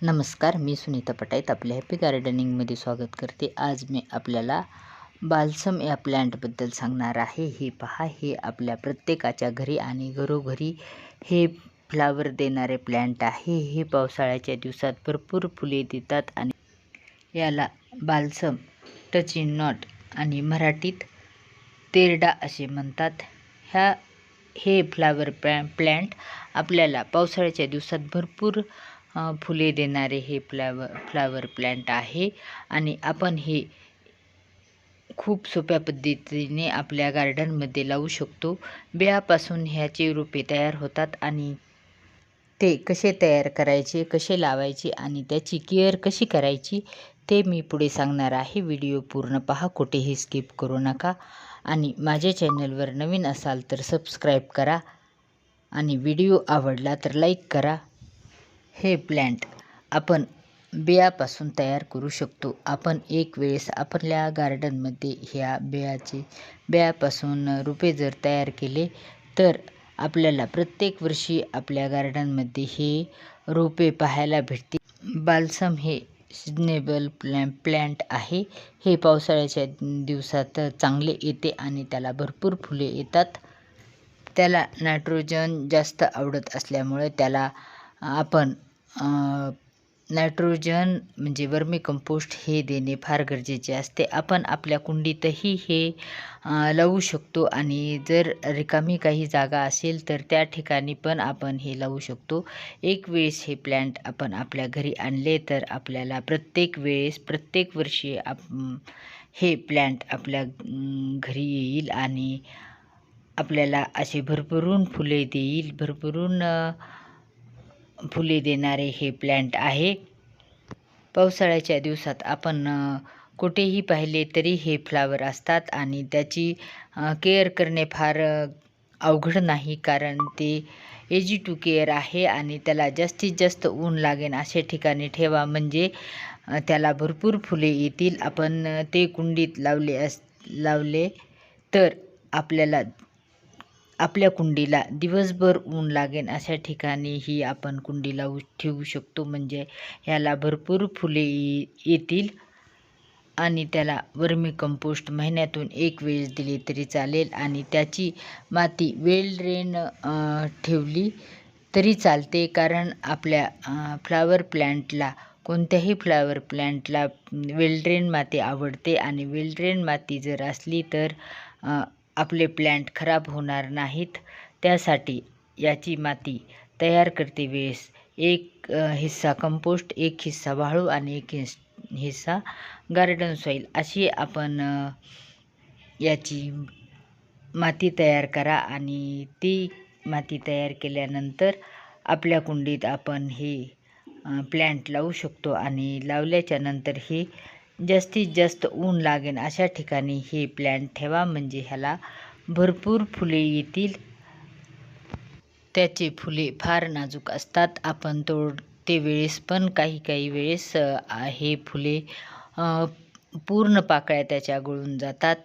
नमस्कार मी सुनीता पटाईत आपल्या हॅपी गार्डनिंगमध्ये स्वागत करते. आज मी आपल्याला बाल्सम या प्लॅन्टबद्दल सांगणार आहे. हे पहा हे आपल्या प्रत्येकाच्या घरी आणि घरोघरी हे फ्लावर देणारे प्लॅन्ट आहे. हे पावसाळ्याच्या दिवसात भरपूर फुले देतात आणि याला बाल्सम टच इन नॉट आणि मराठीत तेरडा असे म्हणतात. ह्या हे फ्लावर प्लॅ प्लॅन्ट आपल्याला पावसाळ्याच्या दिवसात भरपूर फुले देणारे हे फ्लॅवर फ्लावर प्लॅन्ट आहे. आणि आपण हे खूप सोप्या पद्धतीने आपल्या गार्डनमध्ये लावू शकतो. बिळापासून ह्याचे रोपे तयार होतात आणि ते कसे तयार करायचे कसे लावायचे आणि त्याची केअर कशी करायची ते मी पुढे सांगणार आहे. व्हिडिओ पूर्ण पहा कुठेही स्किप करू नका. आणि माझ्या चॅनलवर नवीन असाल तर सबस्क्राईब करा. आणि व्हिडिओ आवडला तर लाईक करा. हे प्लॅन्ट आपण बियापासून तयार करू शकतो. आपण एक वेळेस आपल्या गार्डनमध्ये ह्या बियाचे बियापासून रोपे जर तयार केले तर आपल्याला प्रत्येक वर्षी आपल्या गार्डनमध्ये हे रोपे पाहायला भेटते बाल्सम हे सिजनेबल प्लॅ प्लॅन्ट आहे. हे पावसाळ्याच्या दिवसात चांगले येते आणि त्याला भरपूर फुले येतात. त्याला नायट्रोजन जास्त आवडत असल्यामुळे त्याला आपण नायट्रोजन म्हणजे वर्मी कंपोस्ट हे देणे फार गरजेचे असते. आपण आपल्या कुंडीतही हे लावू शकतो आणि जर रिकामी काही जागा असेल तर त्या ठिकाणी पण आपण हे लावू शकतो. एक वेळेस हे प्लॅन्ट आपण आपल्या घरी आणले तर आपल्याला प्रत्येक वेळेस प्रत्येक वर्षी आप हे प्लॅन्ट आपल्या घरी येईल आणि आपल्याला असे भरभरून फुले देईल भरभरून फुले देणारे हे प्लॅन्ट आहे. पावसाळ्याच्या दिवसात आपण कुठेही पाहिले तरी हे फ्लावर असतात आणि त्याची केअर करणे फार अवघड नाही कारण ते एजी टू केअर आहे आणि त्याला जास्तीत जास्त ऊन लागेल अशा ठिकाणी ठेवा म्हणजे त्याला भरपूर फुले येतील. आपण ते कुंडीत लावले अस लावले तर आपल्याला आपल्या कुंडीला दिवसभर ऊन लागेल अशा ठिकाणी ही आपण कुंडीला ठेवू शकतो. म्हणजे ह्याला भरपूर फुले येतील आणि त्याला वर्मी कंपोस्ट महिन्यातून एक वेळेस दिली तरी चालेल आणि त्याची माती वेल ड्रेन ठेवली तरी चालते. कारण आपल्या फ्लावर प्लॅन्टला कोणत्याही फ्लावर प्लॅन्टला वेलड्रेन माती आवडते आणि वेलड्रेन माती जर असली तर आपले प्लॅन्ट खराब होणार नाहीत त्यासाठी याची माती तयार करते वेळेस. एक हिस्सा कंपोस्ट एक हिस्सा वाळू आणि एक हिस हिस्सा गार्डन सॉईल अशी आपण याची माती तयार करा आणि ती माती तयार केल्यानंतर आपल्या कुंडीत आपण हे प्लॅन्ट लावू शकतो आणि लावल्याच्या नंतर हे जास्तीत जास्त ऊन लागेल अशा ठिकाणी हे प्लॅन्ट ठेवा. म्हणजे ह्याला भरपूर फुले येतील. त्याचे फुले फार नाजूक असतात. आपण तोडते वेळेस पण काही काही वेळेस हे फुले पूर्ण पाकळ्या त्याच्या गळून जातात.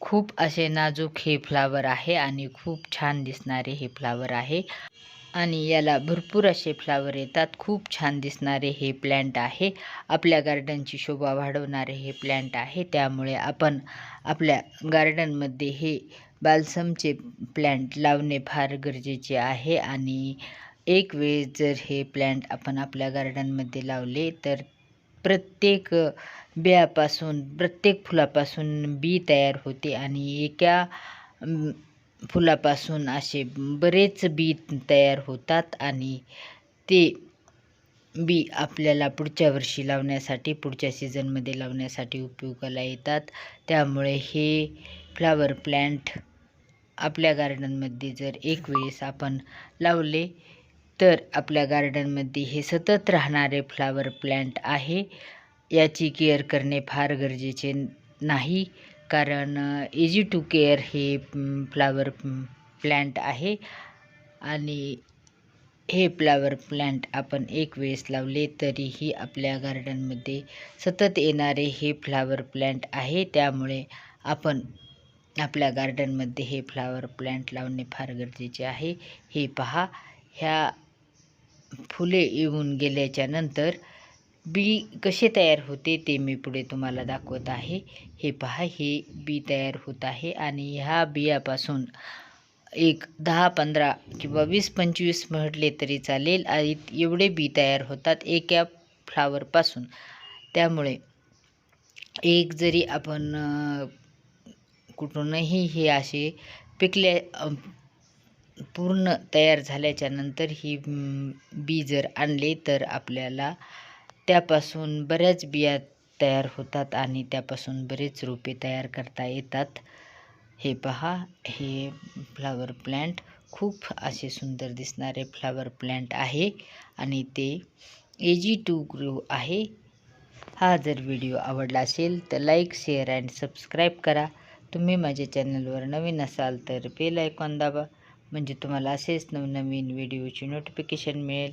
खूप असे नाजूक हे फ्लावर आहे आणि खूप छान दिसणारे हे फ्लावर आहे. आणि याला भरपूर असे फ्लावर येतात. खूप छान दिसणारे हे प्लॅन्ट आहे. आपल्या गार्डनची शोभा वाढवणारे हे प्लॅन्ट आहे. त्यामुळे आपण आपल्या गार्डनमध्ये हे बाल्समचे प्लॅन्ट लावणे फार गरजेचे आहे. आणि एक वेळेस जर हे प्लॅन्ट आपण आपल्या गार्डनमध्ये लावले तर प्रत्येक बियापासून प्रत्येक फुलापासून बी तयार होते. आणि एका फुलापासून असे बरेच बी तयार होतात आणि ते बी आपल्याला पुढच्या वर्षी लावण्यासाठी पुढच्या सीझनमध्ये लावण्यासाठी उपयोगाला येतात. त्यामुळे हे फ्लावर प्लॅन्ट आपल्या गार्डनमध्ये जर एक वेळेस आपण लावले तर आपल्या गार्डनमध्ये हे सतत राहणारे फ्लावर प्लॅन्ट आहे. याची केअर करणे फार गरजेचे नाही. कारण इजी टू केअर हे फ्लावर प्लॅन्ट आहे. आणि हे फ्लावर प्लॅन्ट आपण एक वेळेस लावले तरीही आपल्या गार्डनमध्ये सतत येणारे हे फ्लावर प्लॅन्ट आहे. त्यामुळे आपण आपल्या गार्डनमध्ये हे फ्लावर प्लॅन्ट लावणे फार गरजेचे आहे. हे पहा ह्या फुले येऊन गेल्याच्यानंतर बी कसे तयार होते ते मी पुढे तुम्हाला दाखवत आहे. हे पहा हे बी तयार होत आहे आणि ह्या बियापासून एक दहा पंधरा किंवा वीस पंचवीस म्हटले तरी चालेल. आणि एवढे बी तयार होतात एका फ्लावरपासून. त्यामुळे एक जरी आपण कुठूनही हे असे पिकले पूर्ण तयार झाल्याच्यानंतर ही बी जर आणले तर आपल्याला त्यापासून बऱ्याच बिया तयार होतात आणि त्यापासून बरेच रोपे तयार करता येतात. हे पहा हे फ्लावर प्लॅन्ट खूप असे सुंदर दिसणारे फ्लावर प्लॅन्ट आहे आणि ते एजी टू ग्रो आहे. हा जर व्हिडिओ आवडला असेल तर लाईक शेअर अँड सबस्क्राईब करा. तुम्ही माझ्या चॅनलवर नवीन असाल तर बेल आयकॉन दाबा म्हणजे तुम्हाला असेच नवनवीन व्हिडिओची नोटिफिकेशन मिळेल.